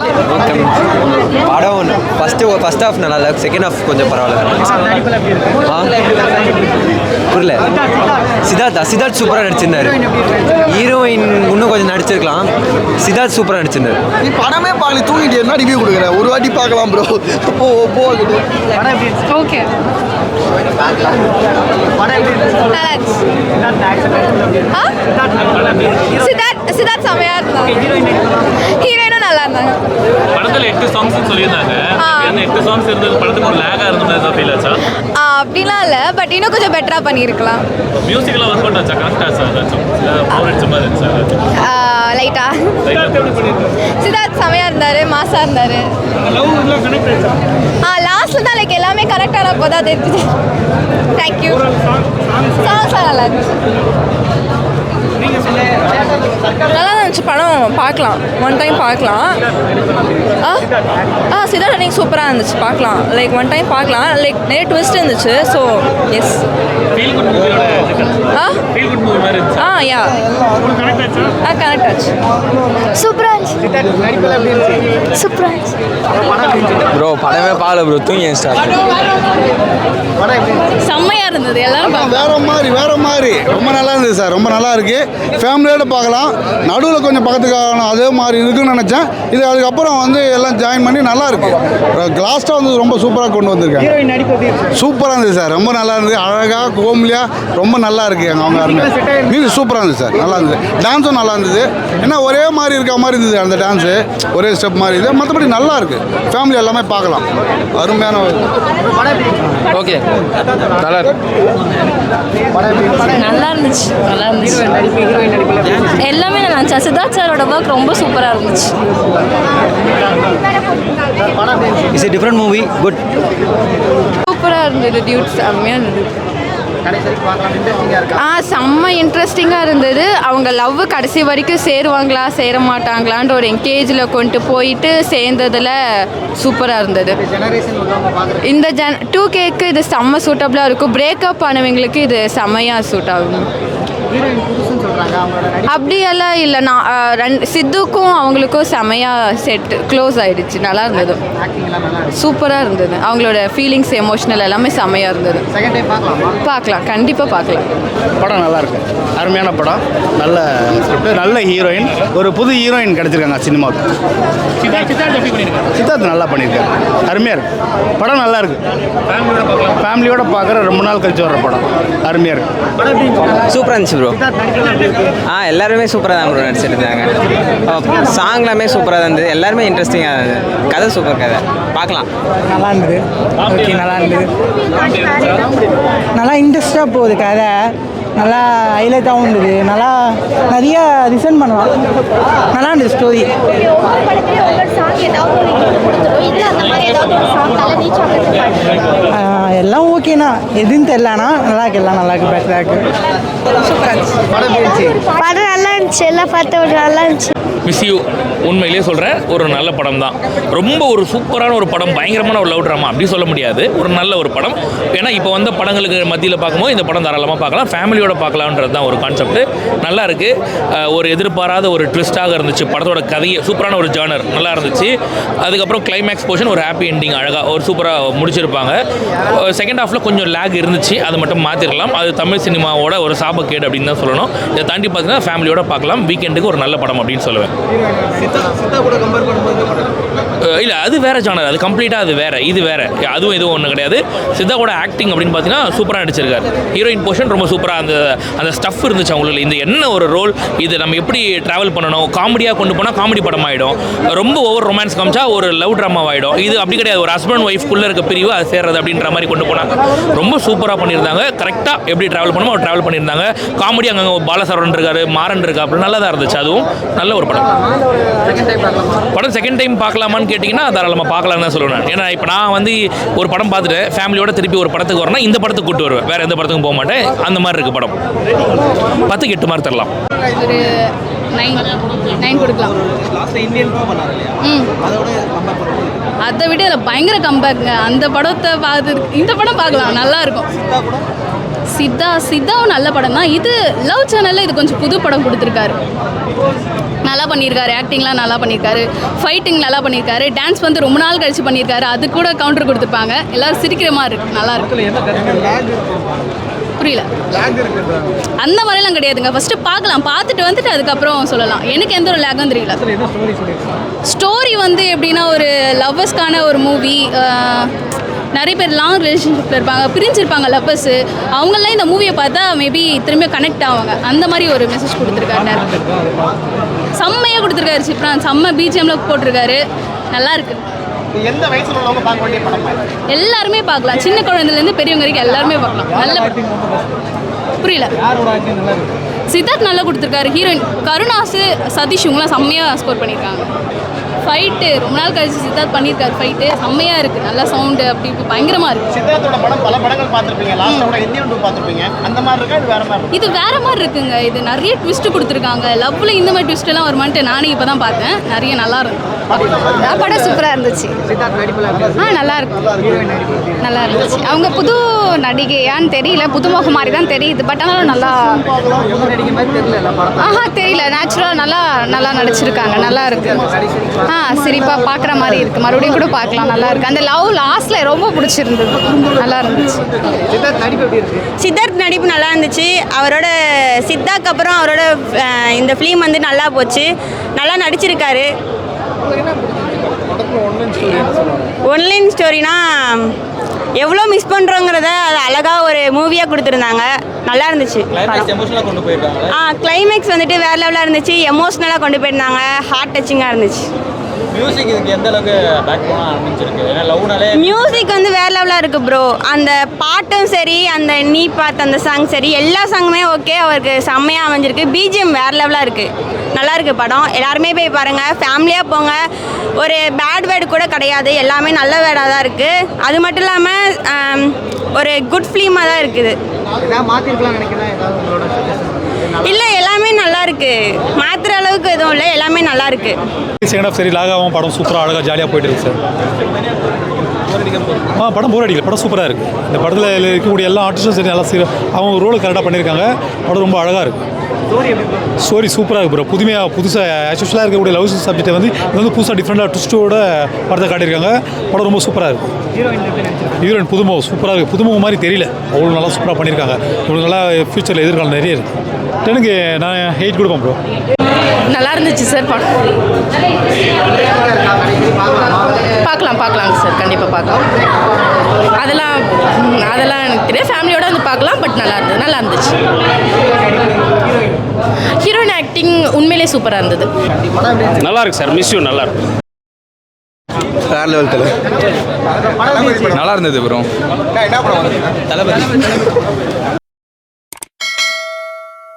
Okay படம் ஒன்று first first half நல்லா இல்லை செகண்ட் ஹாஃப் கொஞ்சம் பரவாயில்ல. புரியல சித்தார்த்தா சித்தார்த் சூப்பராக நடிச்சிருந்தாரு. ஹீரோயின் இன்னும் கொஞ்சம் நடிச்சிருக்கலாம். சித்தார்த் சூப்பராக நடிச்சிருந்தாரு. நீ படமே பார்க்கல தூங்கிட்டு என்ன ரிவ்யூ கொடுக்குற? ஒரு வாட்டி பார்க்கலாம் ப்ரோ போ போ ஓகே ஆ சித்தார்த் செமையா இருந்தாங்க. ஹீரோயினும் நல்லா இருந்தாங்க. எட்டு சாங்ஸ் சொல்லியிருந்தாங்க. அந்த எட்டு சாங்ஸ் இருந்தது படத்துக்கு ஒரு லேகா இருந்த மாதிரி ஃபீல் ஆச்சா அப்படிலாம் இல்லை. பட் இன்னும் கொஞ்சம் பெட்டராக பண்ணியிருக்கலாம். மியூசிக்லாம் ஒர்க் அவுட் ஆச்சா கரெக்ட் ஆச்சா ஏதாச்சும்? போர் அடிச்ச மாதிரி இருந்துச்சா லைட்டா? சித்தார்த் செமையா இருந்தாரு மாசா இருந்தாரு. ஆ லாஸ்ட்ல தான் லைக் எல்லாமே கரெக்டான போது தான் தெரிஞ்சுது தேங்க்யூ சாங்ஸ் நல்லா இருந்துச்சு. நல்லா இருந்துச்சு படம் பார்க்கலாம். ஒன் டைம் பார்க்கலாம். ஆ? ஆ சித்தார்த் நீங்கள் சூப்பராக இருந்துச்சு பார்க்கலாம். லைக் ஒன் டைம் பார்க்கலாம். லைக் நிறைய ட்விஸ்ட் இருந்துச்சு ஸோ எஸ் ஃபீல் குட் மூவியோட ஆ? ஃபீல் குட் மூவி மாதிரி இருந்துச்சு. ஆ யா ஆ கரெக்ட் ஆச்சு. சூப்பரா இருந்துச்சு. ப்ரோ படமே பார்க்கல ப்ரோ தூங்கி ஸ்டார்ட் செம்மையாக இருந்தது எல்லாரும் வேற மாதிரி வேற மாதிரி. ரொம்ப நல்லா இருந்தது சார் ரொம்ப நல்லா இருக்கு. ஃபேமிலியோட பார்க்கலாம். நடுவில் கொஞ்சம் பக்கத்துக்கு அதே மாதிரி இருக்குன்னு நினச்சேன். இது அதுக்கப்புறம் வந்து எல்லாம் ஜாயின் பண்ணி நல்லா இருக்கு. லாஸ்ட்டாக வந்து ரொம்ப சூப்பராக கொண்டு வந்திருக்காங்க. சூப்பராக இருந்தது சார். ரொம்ப நல்லா இருந்தது. அழகாக கோம்லியாக ரொம்ப நல்லா இருக்கு அவங்க மியூசிக் சூப்பராக இருந்தது சார். நல்லா இருந்தது. டான்ஸும் நல்லா இருந்தது. ஏன்னா ஒரே மாதிரி இருக்க மாதிரி இருந்தது அந்த டான்ஸு ஒரே ஸ்டெப் மாதிரி இது மற்றபடி நல்லா இருக்கு. ஃபேமிலி எல்லாமே பார்க்கலாம். அருமையான ஒரு- ஓகே நல்லா இருந்துச்சு. நல்லா இருந்துச்சு? எல்லாமே நல்லா இருந்துச்சு. சித்தார்த் சாரோட ஒர்க் ரொம்ப சூப்பராக இருந்துச்சு. இட்ஸ் டிஃப்ரெண்ட் மூவி குட் சூப்பராக இருந்தது டியூட் செம்மையாக இருந்தது. ஆ செம்ம இன்ட்ரெஸ்டிங்காக இருந்தது. அவங்க லவ் கடைசி வரைக்கும் சேருவாங்களா சேர மாட்டாங்களான்ற ஒரு என்கேஜில் கொண்டு போயிட்டு சேர்ந்ததில் சூப்பராக இருந்தது. இந்த ஜன் டூ கேக்கு இது செம்ம சூட்டபுளாக இருக்கும். பிரேக்கப் ஆனவங்களுக்கு இது செம்மையாக சூட் ஆகும் அப்படியெல்லாம் இல்லை. நான் ரெண்டு சித்துக்கும் அவங்களுக்கும் செமையாக செட் க்ளோஸ் ஆயிடுச்சு. நல்லா இருந்தது. சூப்பராக இருந்தது. அவங்களோட ஃபீலிங்ஸ் எமோஷனல் எல்லாமே செமையாக இருந்தது. பார்க்கலாம்? கண்டிப்பாக பார்க்கலாம். படம் நல்லா இருக்கு. அருமையான படம். நல்ல ஸ்கிரிப்ட் நல்ல ஹீரோயின் ஒரு புது ஹீரோயின் கிடைச்சிருக்காங்க சினிமாவுக்கு. சித்தார்த் நல்லா பண்ணியிருக்காரு அருமையாக இருக்கு. படம் நல்லா இருக்கு. ஃபேமிலியோட பார்க்கலாம். ஃபேமிலியோட பார்க்குற ரொம்ப நாள் கழிச்சு வர படம். அருமையாக இருக்கு. சூப்பராக இருந்துச்சு. ப்ரோ ஆ எல்லாருமே சூப்பராக தான் ப்ரோ நடிச்சிருந்தாங்க சாங்லாமே சூப்பராக தான் இருந்தது. எல்லாருமே இன்ட்ரெஸ்டிங்காக இருந்தது. கதை சூப்பர் கதை. பார்க்கலாம். நல்லா இருந்தது. ஓகே நல்லா இருந்தது. நல்லா இன்ட்ரெஸ்டாக போகுது கதை. நல்லா ஹைலைட்டாகவும் இருந்தது. நல்லா நிறைய ரிசன் பண்ணலாம். நல்லா இருந்தது ஸ்டோரி எல்லாம் ஓகேண்ணா எதுன்னு தெரிலண்ணா நல்லா இருக்கு எல்லாம் நல்லா இருக்கு பெட்டராக இருக்குது படம் நல்லா இருந்துச்சு எல்லாம் பார்த்து ஒரு நல்லா இருந்துச்சு மிஸ் யூ உண்மையிலேயே சொல்கிறேன் ஒரு நல்ல படம் தான் ரொம்ப ஒரு சூப்பரான ஒரு படம் பயங்கரமான ஒரு லவ் ட்ராமா அப்படி சொல்ல முடியாது. ஒரு நல்ல ஒரு படம். ஏன்னா இப்போ வந்த படங்களுக்கு மத்தியில் பார்க்கும்போது இந்த படம் தாராளமாக பார்க்கலாம். ஃபேமிலியோட பார்க்கலான்றது தான் ஒரு கான்செப்ட் நல்லா இருக்குது ஒரு எதிர்பாராத ஒரு ட்விஸ்ட்டாக இருந்துச்சு. படத்தோட கதையை சூப்பரான ஒரு ஜேர்னர் நல்லா இருந்துச்சு. அதுக்கப்புறம் கிளைமேக்ஸ் போர்ஷன் ஒரு ஹாப்பி எண்டிங் அழகாக ஒரு சூப்பராக முடிச்சிருப்பாங்க. செகண்ட் ஹாஃபில் கொஞ்சம் லேக் இருந்துச்சு. அதை மட்டும் மாற்றிருக்கலாம் அது தமிழ் சினிமாவோட ஒரு சாபக்கேடு அப்படின்னு தான் சொல்லணும். இதை தாண்டி பார்த்தீங்கன்னா ஃபேமிலியோட பார்க்கலாம். வீக்கெண்டுக்கு ஒரு நல்ல படம் அப்படின்னு சொல்லுவேன். சித்தா சித்தா கூட கம்பேர் பண்ணும்போது இல்லை அது வேற ஜானர் அது கம்ப்ளீட்டாக அது வேற இது வேற. அதுவும் எதுவும் ஒன்றும் கிடையாது. சித்தாவோட ஆக்டிங் அப்படின்னு பார்த்தீங்கன்னா சூப்பராக நடிச்சிருக்காரு. ஹீரோயின் போர்ஷன் ரொம்ப சூப்பராக அந்த அந்த ஸ்டஃப் இருந்துச்சு அவங்களுக்கு. இந்த என்ன ஒரு ரோல் இது நம்ம எப்படி ட்ராவல் பண்ணணும் காமெடியாக கொண்டு போனால் காமெடி படம் ஆகிடும் ரொம்ப ஓவர் ரொமான்ஸ் காமிச்சா ஒரு லவ் ட்ராமா ஆகிடும் இது அப்படி கிடையாது. ஒரு ஹஸ்பண்ட் ஒய்ஃப்குள்ளே இருக்க பிரிவு அது சேர்றது அப்படின்ற மாதிரி கொண்டு போனாங்க. ரொம்ப சூப்பராக பண்ணியிருந்தாங்க. கரெக்டாக எப்படி ட்ராவல் பண்ணுமோ அவர் ட்ராவல் பண்ணியிருந்தாங்க. காமெடி அங்கங்கே பாலசரவன் இருக்காரு மாறன் இருக்கா அப்படி நல்லா தான் இருந்துச்சு. அதுவும் நல்ல ஒரு படம். படம் செகண்ட் டைம் பார்க்கலாமான்னு கேட்டிங்கன்னா தாராளமாக பார்க்கலாம்னு தான் சொல்லுவேன் ஏன்னா இப்போ நான் வந்து ஒரு படம் பார்த்துட்டு ஃபேமிலியோட திருப்பி ஒரு படத்துக்கு வரேன்னா இந்த படத்துக்கு கூட்டு வருவேன். வேறு எந்த படத்துக்கும் போக மாட்டேன். அந்த மாதிரி இருக்குது படம். பத்துக்கு எட்டு மார்க் தரலாம். ஒரு நைன் நைன் கொடுக்கலாம். ம். அதை விட இதில் பயங்கர கம்பேக்குங்க அந்த படத்தை பார்த்து இந்த படம் பார்க்கலாம். நல்லா இருக்கும். சித்தா சித்தாவும் நல்ல படம் தான். இது லவ் சேனலில் இது கொஞ்சம் புது படம் கொடுத்துருக்காரு. நல்லா பண்ணியிருக்காரு. ஆக்டிங்லாம் நல்லா பண்ணியிருக்காரு. ஃபைட்டிங் நல்லா பண்ணியிருக்காரு. டான்ஸ் வந்து ரொம்ப நாள் கழிச்சு பண்ணியிருக்காரு. அது கூட கவுண்டர் கொடுத்துருப்பாங்க. எல்லாரும் சிரிக்கிற மாதிரி இருக்கு. நல்லா இருக்கு. புரியல. அந்த மாதிரிலாம் கிடையாதுங்க. ஃபஸ்ட்டு பார்க்கலாம். பார்த்துட்டு வந்துட்டு அதுக்கப்புறம் சொல்லலாம். எனக்கு எந்த ஒரு லேகும் தெரியல. ஸ்டோரி வந்து எப்படின்னா ஒரு லவ்வர்ஸ்க்கான ஒரு மூவி நிறைய பேர் லாங் ரிலேஷன்ஷிப்பில் இருப்பாங்க பிரிஞ்சிருப்பாங்க லவ்வர்ஸு அவங்களாம் இந்த மூவியை பார்த்தா மேபி திரும்ப கனெக்ட் ஆவாங்க. அந்த மாதிரி ஒரு மெசேஜ் கொடுத்துருக்காரு செம்மையாக கொடுத்துருக்காரு சிப்ரான். செம்ம பிஜிஎம்ல போட்டிருக்காரு. நல்லா இருக்கு. எந்த வயசுல உள்ளவங்க பார்க்க வேண்டிய படம்? எல்லாருமே பார்க்கலாம். சின்ன குழந்தைலேருந்து பெரியவங்க வரைக்கும் எல்லாருமே பார்க்கலாம். நல்ல புரியல. சித்தார்த் நல்லா கொடுத்துருக்காரு. ஹீரோயின் கருணாசு சதீஷ் இவங்களாம் செம்மையாக ஸ்கோர் பண்ணியிருக்காங்க. ஃபைட்டு ரொம்ப நாள் கழிச்சு சித்தார்த் பண்ணியிருக்காரு ஃபைட்டு செம்மையாக இருக்குது நல்லா சவுண்டு அப்படி இப்படி பயங்கரமாக இருக்குது சித்தார்த்தோட படம் பல படங்கள் பார்த்துருப்பீங்க. லாஸ்டோட இந்தியன் டூ பார்த்துருப்பீங்க. அந்த மாதிரி இருக்கா? இது வேற மாதிரி இருக்கா? இது வேற மாதிரி இருக்குங்க. இது நிறைய ட்விஸ்ட் கொடுத்துருக்காங்க. லவ்ல இந்த மாதிரி twist எல்லாம் வருமான்ட்டு நானே இப்போ தான் பார்த்தேன். நிறைய நல்லா இருக்கு. படம் சூப்பராக இருந்துச்சு. ஆ நல்லா இருக்கு. நல்லா இருந்துச்சு. அவங்க புது நடிகையான்னு தெரியல. புதுமுகம் மாதிரி தான் தெரியுது. பட் ஆனாலும் நல்லா ஆஹா தெரியல. நேச்சுரலாக நல்லா நல்லா நடிச்சிருக்காங்க. நல்லா இருக்கு. ஆ சிரிப்பாக பார்க்குற மாதிரி இருக்கு. மறுபடியும் கூட பார்க்கலாம். நல்லா இருக்கு. அந்த லவ் லாஸ்ட்ல ரொம்ப பிடிச்சிருந்தது. நல்லா இருந்துச்சு. சித்தார்த் நடிப்பு நல்லா இருந்துச்சு. அவரோட சித்தாக்கு அப்புறம் அவரோட இந்த ஃபிலிம் வந்து நல்லா போச்சு. நல்லா நடிச்சிருக்காரு. ஒன்லைன் ஸ்டோரினா எவ்வளோ மிஸ் பண்ணுறோங்கிறத அது அழகாக ஒரு மூவியாக கொடுத்துருந்தாங்க. நல்லா இருந்துச்சு. ஆ கிளைமேக்ஸ் வந்துட்டு வேற லெவலாக இருந்துச்சு. எமோஷ்னலாக கொண்டு போயிருந்தாங்க. ஹார்ட் டச்சிங்காக இருந்துச்சு. மியூசிக் இதுக்கு எந்த அளவுக்கு பேக் போனா அமைஞ்சிருக்கு ஏன்னா லவ்னாலே மியூசிக் வந்து வேற லெவலாக இருக்குது ப்ரோ அந்த பாட்டும் சரி அந்த நீ பார்த்த அந்த சாங் சரி எல்லா சாங்குமே ஓகே அவருக்கு செம்மையாக அமைஞ்சிருக்கு. பிஜிஎம் வேற லெவலாக இருக்குது நல்லா இருக்கு படம். எல்லாருமே போய் பாருங்கள் ஃபேமிலியாக போங்க. ஒரு பேட் வேர்டு கூட கிடையாது. எல்லாமே நல்ல வேர்டாக தான் இருக்குது அது மட்டும் இல்லாமல் ஒரு குட் ஃபிலிமாக தான் இருக்குது. இல்லை எல்லாமே நல்லா இருக்கு. மாற்றுற அளவுக்கு எதுவும் இல்லை எல்லாமே நல்லா இருக்கு. செகண்ட் ஆஃப் சரி லாகாவும் படம் சூப்பராக அழகாக ஜாலியாக போயிட்டு இருக்கு சார் ஆ படம் போர் அடிக்கல. படம் சூப்பராக இருக்குது இந்த படத்தில் இருக்கக்கூடிய எல்லா ஆர்டிஸ்டும் சரி நல்லா சீர அவங்க ரோல் கரெக்டாக பண்ணியிருக்காங்க படம் ரொம்ப அழகாக இருக்குது ஸ்டோரி சூப்பராக இருக்கு ப்ரோ புதுமையாக புதுசாக ஆக்சுவலாக இருக்கக்கூடிய லவ் சப்ஜெக்ட்டை வந்து இது வந்து புதுசாக டிஃப்ரெண்ட்டாக ட்விஸ்ட்டோட படத்தை காட்டியிருக்காங்க. படம் ரொம்ப சூப்பராக இருக்குது ஹீரோயின் புதுமுகம் சூப்பராக இருக்குது புதுமுகம் மாதிரி தெரியல. அவ்வளோ நல்லா சூப்பராக பண்ணியிருக்காங்க. இவ்வளோ நல்லா ஃப்யூச்சரில் எதிர்காலம் நிறைய இருக்குது டெனுக்கு நான் எயிட் கொடுப்பேன் ப்ரோ நல்லா இருந்துச்சு சார் படம். பார்க்கலாம் பார்க்கலாங்க சார் கண்டிப்பாக பார்க்கலாம். அதெல்லாம் அதெல்லாம் எனக்கு தெரியாது ஃபேமிலியோட வந்து பார்க்கலாம் பட் நல்லா இருந்தது. நல்லா இருந்துச்சு. உண்மையிலே சூப்பராக இருந்தது. நல்லா இருக்கு சார். மிஸ் யூ நல்லா இருக்கு வேற லெவல் தலை. நல்லா இருந்தது ப்ரோ தளபதி.